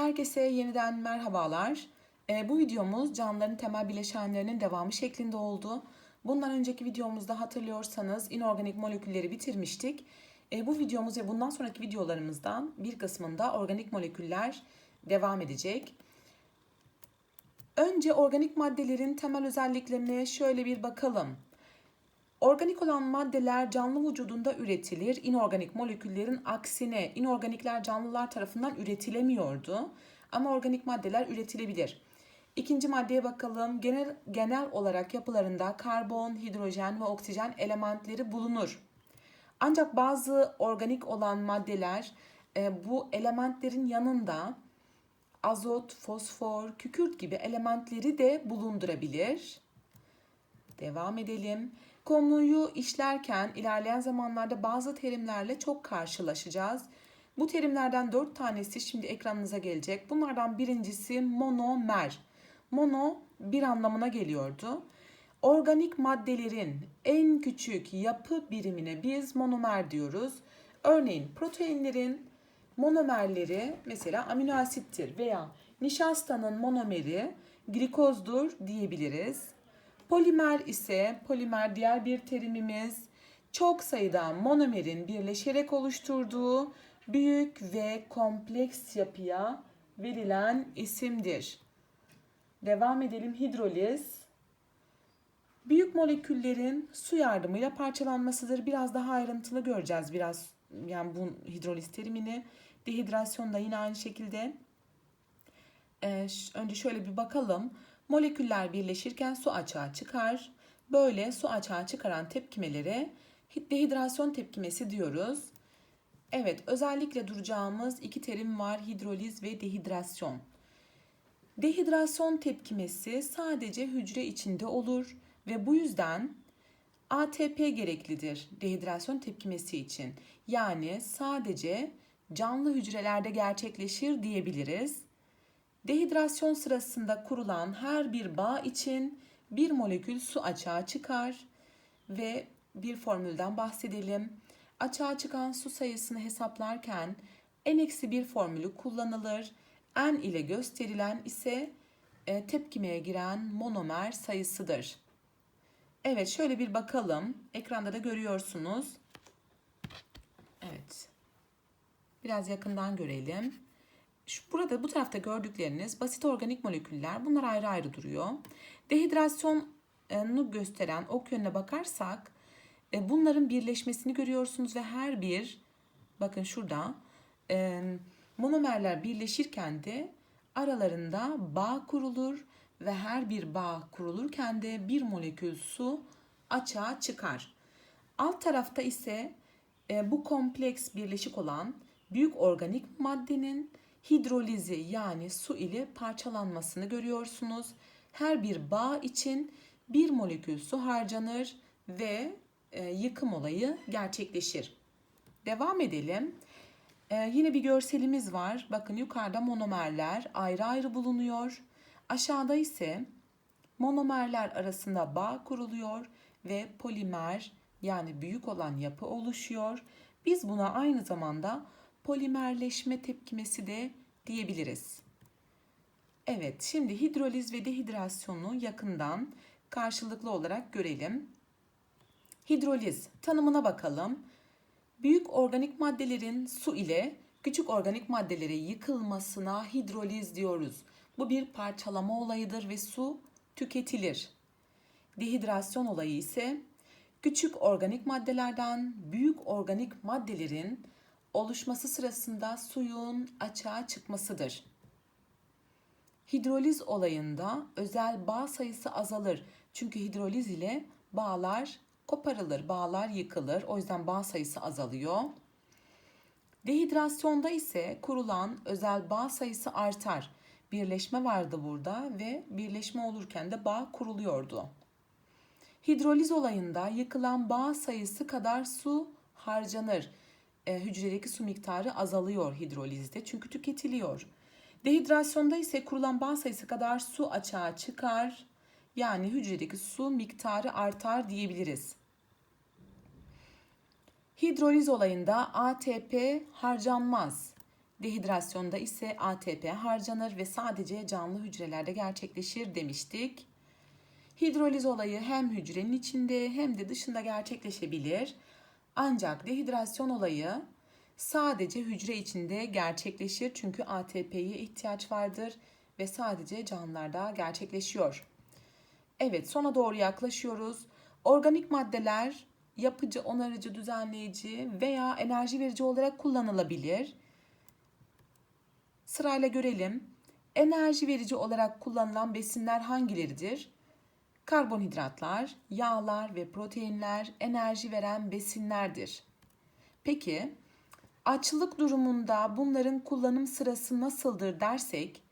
Herkese yeniden merhabalar. Ee, bu videomuz canlıların temel bileşenlerinin devamı şeklinde oldu. Bundan önceki videomuzda hatırlıyorsanız inorganik molekülleri bitirmiştik. Ee, bu videomuz ve bundan sonraki videolarımızdan bir kısmında organik moleküller devam edecek. Önce organik maddelerin temel özelliklerine şöyle bir bakalım. Organik olan maddeler canlı vücudunda üretilir. İnorganik moleküllerin aksine inorganikler canlılar tarafından üretilemiyordu. Ama organik maddeler üretilebilir. İkinci maddeye bakalım. Genel, genel olarak yapılarında karbon, hidrojen ve oksijen elementleri bulunur. Ancak bazı organik olan maddeler e, bu elementlerin yanında azot, fosfor, kükürt gibi elementleri de bulundurabilir. Devam edelim. Konuyu işlerken ilerleyen zamanlarda bazı terimlerle çok karşılaşacağız. Bu terimlerden dört tanesi şimdi ekranınıza gelecek. Bunlardan birincisi monomer. Mono bir anlamına geliyordu. Organik maddelerin en küçük yapı birimine biz monomer diyoruz. Örneğin proteinlerin monomerleri mesela amino asittir veya nişastanın monomeri glikozdur diyebiliriz. Polimer ise polimer diğer bir terimimiz çok sayıda monomerin birleşerek oluşturduğu büyük ve kompleks yapıya verilen isimdir. Devam edelim hidroliz. Büyük moleküllerin su yardımıyla parçalanmasıdır. Biraz daha ayrıntılı göreceğiz biraz yani bu hidroliz terimini. Dehidrasyon da yine aynı şekilde. Ee, önce şöyle bir bakalım. Moleküller birleşirken su açığa çıkar. Böyle su açığa çıkaran tepkimelere dehidrasyon tepkimesi diyoruz. Evet, özellikle duracağımız iki terim var. Hidroliz ve dehidrasyon. Dehidrasyon tepkimesi sadece hücre içinde olur ve bu yüzden ATP gereklidir dehidrasyon tepkimesi için. Yani sadece canlı hücrelerde gerçekleşir diyebiliriz. Dehidrasyon sırasında kurulan her bir bağ için bir molekül su açığa çıkar ve bir formülden bahsedelim. Açığa çıkan su sayısını hesaplarken n-1 formülü kullanılır. N ile gösterilen ise e, tepkimeye giren monomer sayısıdır. Evet şöyle bir bakalım. Ekranda da görüyorsunuz. Evet. Biraz yakından görelim. Burada bu tarafta gördükleriniz basit organik moleküller. Bunlar ayrı ayrı duruyor. Dehidrasyonu gösteren ok yönüne bakarsak e, bunların birleşmesini görüyorsunuz ve her bir bakın şurada e, monomerler birleşirken de aralarında bağ kurulur ve her bir bağ kurulurken de bir molekül su açığa çıkar. Alt tarafta ise e, bu kompleks birleşik olan büyük organik maddenin hidrolizi yani su ile parçalanmasını görüyorsunuz. Her bir bağ için bir molekül su harcanır ve e, yıkım olayı gerçekleşir. Devam edelim. E, yine bir görselimiz var. Bakın yukarıda monomerler ayrı ayrı bulunuyor. Aşağıda ise monomerler arasında bağ kuruluyor ve polimer yani büyük olan yapı oluşuyor. Biz buna aynı zamanda polimerleşme tepkimesi de diyebiliriz. Evet, şimdi hidroliz ve dehidrasyonu yakından karşılıklı olarak görelim. Hidroliz tanımına bakalım. Büyük organik maddelerin su ile küçük organik maddelere yıkılmasına hidroliz diyoruz. Bu bir parçalama olayıdır ve su tüketilir. Dehidrasyon olayı ise küçük organik maddelerden büyük organik maddelerin oluşması sırasında suyun açığa çıkmasıdır. Hidroliz olayında özel bağ sayısı azalır. Çünkü hidroliz ile bağlar koparılır, bağlar yıkılır. O yüzden bağ sayısı azalıyor. Dehidrasyonda ise kurulan özel bağ sayısı artar. Birleşme vardı burada ve birleşme olurken de bağ kuruluyordu. Hidroliz olayında yıkılan bağ sayısı kadar su harcanır e, hücredeki su miktarı azalıyor hidrolizde çünkü tüketiliyor. Dehidrasyonda ise kurulan bağ sayısı kadar su açığa çıkar. Yani hücredeki su miktarı artar diyebiliriz. Hidroliz olayında ATP harcanmaz. Dehidrasyonda ise ATP harcanır ve sadece canlı hücrelerde gerçekleşir demiştik. Hidroliz olayı hem hücrenin içinde hem de dışında gerçekleşebilir. Ancak dehidrasyon olayı sadece hücre içinde gerçekleşir çünkü ATP'ye ihtiyaç vardır ve sadece canlılarda gerçekleşiyor. Evet, sona doğru yaklaşıyoruz. Organik maddeler yapıcı, onarıcı, düzenleyici veya enerji verici olarak kullanılabilir. Sırayla görelim. Enerji verici olarak kullanılan besinler hangileridir? Karbonhidratlar, yağlar ve proteinler enerji veren besinlerdir. Peki, açlık durumunda bunların kullanım sırası nasıldır dersek,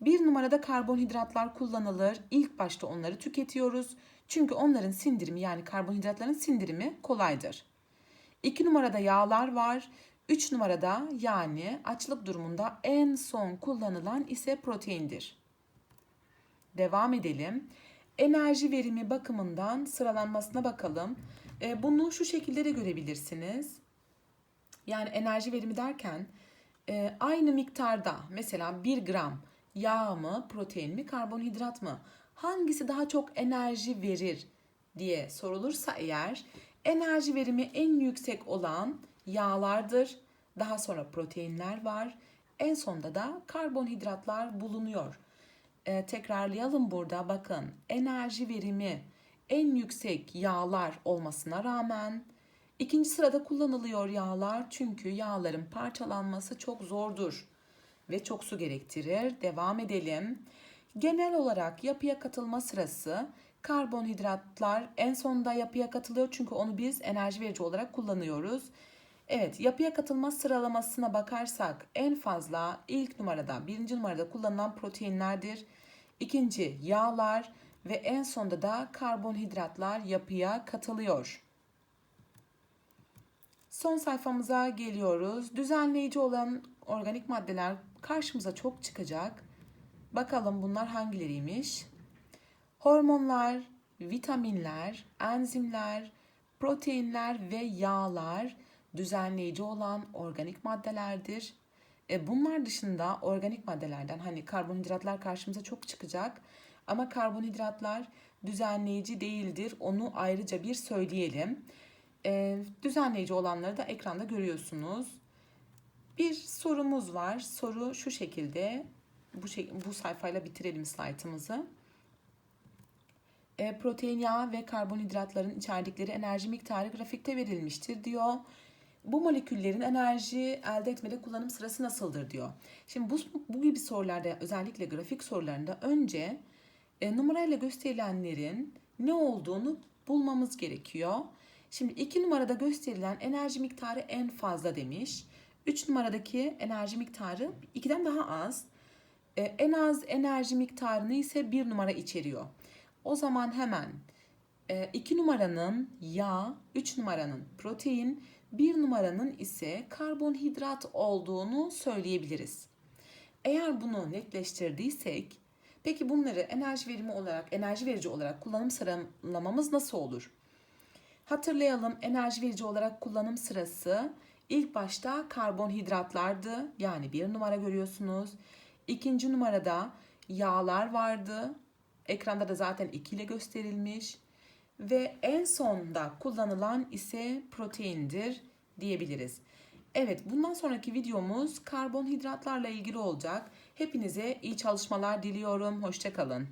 bir numarada karbonhidratlar kullanılır. İlk başta onları tüketiyoruz. Çünkü onların sindirimi yani karbonhidratların sindirimi kolaydır. İki numarada yağlar var. Üç numarada yani açlık durumunda en son kullanılan ise proteindir. Devam edelim. Enerji verimi bakımından sıralanmasına bakalım. E, bunu şu şekilde de görebilirsiniz. Yani enerji verimi derken e, aynı miktarda mesela 1 gram yağ mı, protein mi, karbonhidrat mı? Hangisi daha çok enerji verir diye sorulursa eğer enerji verimi en yüksek olan yağlardır. Daha sonra proteinler var. En sonda da karbonhidratlar bulunuyor. Ee, tekrarlayalım burada bakın enerji verimi en yüksek yağlar olmasına rağmen ikinci sırada kullanılıyor yağlar çünkü yağların parçalanması çok zordur ve çok su gerektirir. Devam edelim. Genel olarak yapıya katılma sırası karbonhidratlar en sonda yapıya katılıyor çünkü onu biz enerji verici olarak kullanıyoruz. Evet yapıya katılma sıralamasına bakarsak en fazla ilk numarada birinci numarada kullanılan proteinlerdir. İkinci yağlar ve en sonda da karbonhidratlar yapıya katılıyor. Son sayfamıza geliyoruz. Düzenleyici olan organik maddeler karşımıza çok çıkacak. Bakalım bunlar hangileriymiş? Hormonlar, vitaminler, enzimler, proteinler ve yağlar düzenleyici olan organik maddelerdir. E bunlar dışında organik maddelerden hani karbonhidratlar karşımıza çok çıkacak ama karbonhidratlar düzenleyici değildir. Onu ayrıca bir söyleyelim. E, düzenleyici olanları da ekranda görüyorsunuz. Bir sorumuz var. Soru şu şekilde. Bu, şey, bu sayfayla bitirelim slaytımızı. E, protein, yağ ve karbonhidratların içerdikleri enerji miktarı grafikte verilmiştir diyor. Bu moleküllerin enerji elde etmede kullanım sırası nasıldır diyor. Şimdi bu, bu gibi sorularda özellikle grafik sorularında önce e, numarayla gösterilenlerin ne olduğunu bulmamız gerekiyor. Şimdi iki numarada gösterilen enerji miktarı en fazla demiş. 3 numaradaki enerji miktarı 2'den daha az. E, en az enerji miktarını ise 1 numara içeriyor. O zaman hemen 2 e, numaranın yağ, 3 numaranın protein, 1 numaranın ise karbonhidrat olduğunu söyleyebiliriz. Eğer bunu netleştirdiysek, peki bunları enerji verimi olarak, enerji verici olarak kullanım sıralamamız nasıl olur? Hatırlayalım enerji verici olarak kullanım sırası İlk başta karbonhidratlardı. Yani bir numara görüyorsunuz. İkinci numarada yağlar vardı. Ekranda da zaten 2 ile gösterilmiş. Ve en sonda kullanılan ise proteindir diyebiliriz. Evet bundan sonraki videomuz karbonhidratlarla ilgili olacak. Hepinize iyi çalışmalar diliyorum. Hoşçakalın.